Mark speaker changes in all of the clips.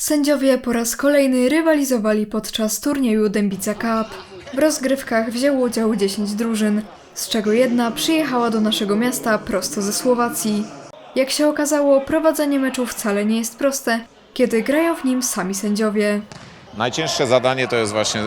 Speaker 1: Sędziowie po raz kolejny rywalizowali podczas turnieju Dębica Cup. W rozgrywkach wzięło udział 10 drużyn, z czego jedna przyjechała do naszego miasta prosto ze Słowacji. Jak się okazało, prowadzenie meczu wcale nie jest proste, kiedy grają w nim sami sędziowie.
Speaker 2: Najcięższe zadanie to jest właśnie e,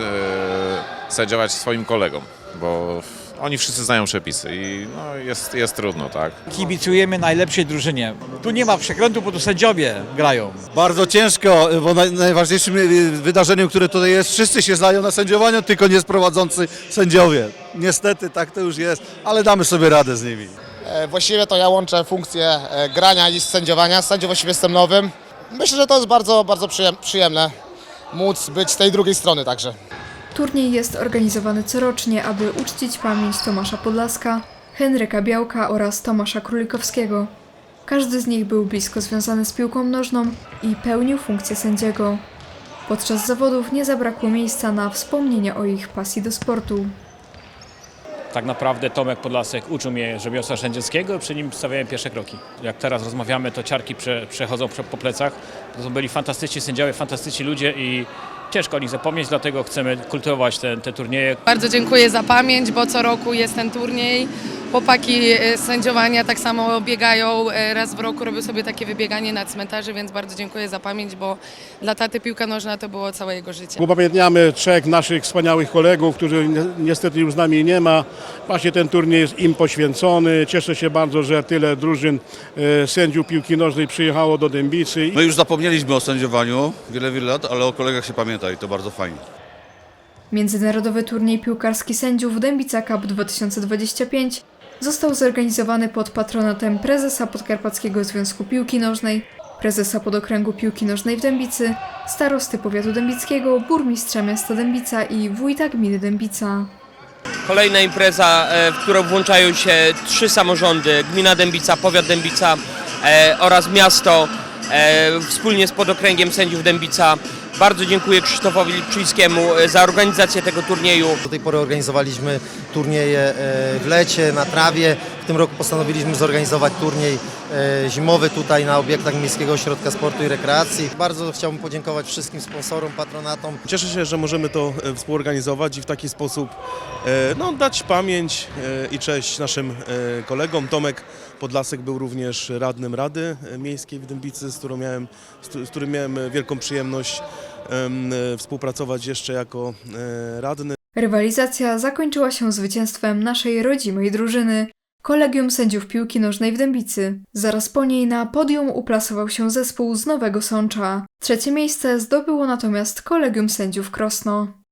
Speaker 2: sędziować swoim kolegom, bo oni wszyscy znają przepisy i no, jest, jest trudno, tak?
Speaker 3: Kibicujemy najlepszej drużynie. Tu nie ma przekrętu, bo tu sędziowie grają.
Speaker 4: Bardzo ciężko, bo naj, najważniejszym y, wydarzeniem, które tutaj jest, wszyscy się znają na sędziowaniu, tylko nie prowadzący sędziowie. Niestety tak to już jest, ale damy sobie radę z nimi.
Speaker 5: E, Właściwie to ja łączę funkcję e, grania i sędziowania. Sędzią właściwie jestem nowym. Myślę, że to jest bardzo, bardzo przyjem- przyjemne móc być z tej drugiej strony także.
Speaker 1: Turniej jest organizowany corocznie, aby uczcić pamięć Tomasza Podlaska, Henryka Białka oraz Tomasza Królikowskiego. Każdy z nich był blisko związany z piłką nożną i pełnił funkcję sędziego. Podczas zawodów nie zabrakło miejsca na wspomnienie o ich pasji do sportu.
Speaker 6: Tak naprawdę Tomek Podlasek uczył mnie rzemiosła sędziowskiego, przy nim stawiałem pierwsze kroki. Jak teraz rozmawiamy, to ciarki prze, przechodzą prze, po plecach. To byli fantastyczni sędziowie, fantastyczni ludzie i ciężko o nich zapomnieć, dlatego chcemy kultywować te, te turnieje.
Speaker 7: Bardzo dziękuję za pamięć, bo co roku jest ten turniej. Chłopaki e, sędziowania tak samo biegają e, raz w roku, robią sobie takie wybieganie na cmentarze, więc bardzo dziękuję za pamięć, bo dla taty piłka nożna to było całe jego życie.
Speaker 8: Upamiętniamy trzech naszych wspaniałych kolegów, którzy ni- niestety już z nami nie ma. Właśnie ten turniej jest im poświęcony. Cieszę się bardzo, że tyle drużyn e, sędziów piłki nożnej przyjechało do Dębicy.
Speaker 4: My już zapomnieliśmy o sędziowaniu wiele, wiele lat, ale o kolegach się pamięta i to bardzo fajnie.
Speaker 1: Międzynarodowy turniej piłkarski sędziów Dębica Cup 2025 został zorganizowany pod patronatem prezesa Podkarpackiego Związku Piłki Nożnej, prezesa Podokręgu Piłki Nożnej w Dębicy, starosty powiatu dębickiego, burmistrza miasta Dębica i wójta gminy Dębica.
Speaker 9: Kolejna impreza, e, w którą włączają się trzy samorządy, gmina Dębica, powiat Dębica e, oraz miasto e, wspólnie z podokręgiem sędziów Dębica. Bardzo dziękuję Krzysztofowi Lipczyńskiemu e, za organizację tego turnieju.
Speaker 10: Do tej pory organizowaliśmy turnieje e, w lecie, na trawie. W tym roku postanowiliśmy zorganizować turniej e, zimowy tutaj na obiektach Miejskiego Ośrodka Sportu i Rekreacji. Bardzo chciałbym podziękować wszystkim sponsorom, patronatom.
Speaker 11: Cieszę się, że możemy to e, współorganizować i w taki sposób e, no, dać pamięć i cześć naszym kolegom. Tomek Podlasek był również radnym Rady Miejskiej w Dębicy, z, którą miałem, z, któ- z którym miałem wielką przyjemność em, współpracować jeszcze jako radny.
Speaker 1: Rywalizacja zakończyła się zwycięstwem naszej rodzimej drużyny, Kolegium Sędziów Piłki Nożnej w Dębicy. Zaraz po niej na podium uplasował się zespół z Nowego Sącza. Trzecie miejsce zdobyło natomiast Kolegium Sędziów Krosno.